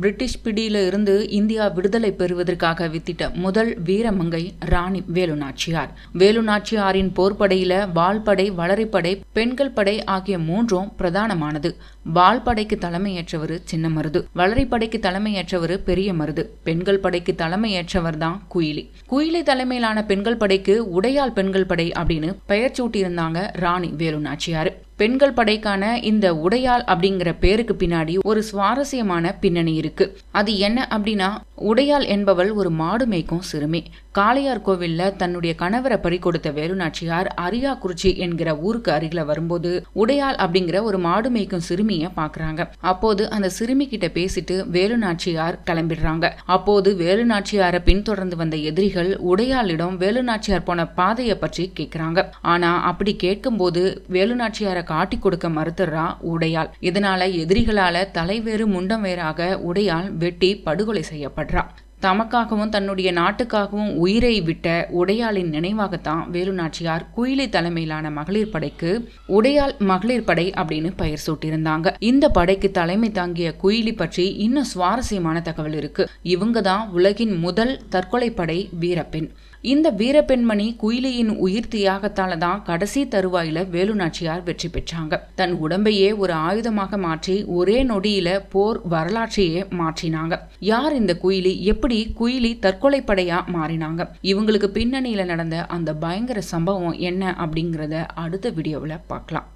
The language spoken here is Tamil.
பிரிட்டிஷ் பிடியில இருந்து இந்தியா விடுதலை பெறுவதற்காக வித்திட்ட முதல் வீரமங்கை ராணி வேலுநாச்சியார். வேலுநாச்சியாரின் போர்ப்படையில வால்படை வளரிப்படை பெண்கள் படை ஆகிய மூன்றும் பிரதானமானது. வால்படைக்கு தலைமையேற்றவர் சின்ன மருது வளரிப்படைக்கு தலைமையேற்றவர் பெரிய மருது பெண்கள் படைக்கு தலைமையேற்றவர் தான் குயிலி. குயிலி தலைமையிலான பெண்கள் படைக்கு உடையாள் பெண்கள் படை அப்படின்னு பெயர் சூட்டியிருந்தாங்க ராணி வேலுநாச்சியார். பெண்கள் படைக்கான இந்த உடையாள் அப்படிங்கிற பேருக்கு பின்னாடி ஒரு சுவாரஸ்யமான பின்னணி இருக்கு. அது என்ன அப்படின்னா உடையாள் என்பவள் ஒரு மாடு மேய்க்கும் சிறுமி. காளையார் கோவில்ல தன்னுடைய கணவரை பறி கொடுத்த வேலுநாச்சியார் அரியாக்குறிச்சி என்கிற ஊருக்கு அருகில வரும்போது உடையாள் அப்படிங்கிற ஒரு மாடு மேய்க்கும் சிறுமியை பாக்குறாங்க அப்போது அந்த சிறுமி கிட்ட பேசிட்டு வேலுநாச்சியார் கிளம்பிடுறாங்க. அப்போது வேலுநாச்சியாரை பின்தொடர்ந்து வந்த எதிரிகள் உடையாளிடம் வேலுநாச்சியார் போன பாதையை பற்றி கேட்கிறாங்க ஆனா அப்படி கேட்கும்போது வேலுநாச்சியாரை காட்டி கொடுக்க மறுத்துறா உடையாள். இதனால எதிரிகளால தலைவேறு முண்டம் வேறாக உடையாள் வெட்டி படுகொலை बढ़ रहा தமக்காகவும் தன்னுடைய நாட்டுக்காகவும் உயிரை விட்ட உடையாளின் நினைவாகத்தான் வேலுநாச்சியார் குயிலி தலைமையிலான மகளிர் படைக்கு உடையால் மகளிர் படை அப்படின்னு பெயர் சூட்டியிருந்தாங்க. இந்த படைக்கு தலைமை தாங்கிய குயிலி பற்றி இன்னும் சுவாரஸ்யமான தகவல் இருக்கு. இவங்க தான் உலகின் முதல் தற்கொலை படை வீரப்பெண். இந்த வீரப்பெண்மணி குயிலியின் உயிர் தியாகத்தால தான் கடைசி தருவாயில வேலுநாச்சியார் வெற்றி பெற்றாங்க. தன் உடம்பையே ஒரு ஆயுதமாக மாற்றி ஒரே நொடியில போர் வரலாற்றையே மாற்றினாங்க. யார் இந்த குயிலி? எப்படி குயிலி தற்கொலைப்படையா மாறினாங்க. இவங்களுக்கு பின்னணியில நடந்த அந்த பயங்கர சம்பவம் என்ன அப்படிங்கிறத அடுத்த வீடியோவில் பார்க்கலாம்.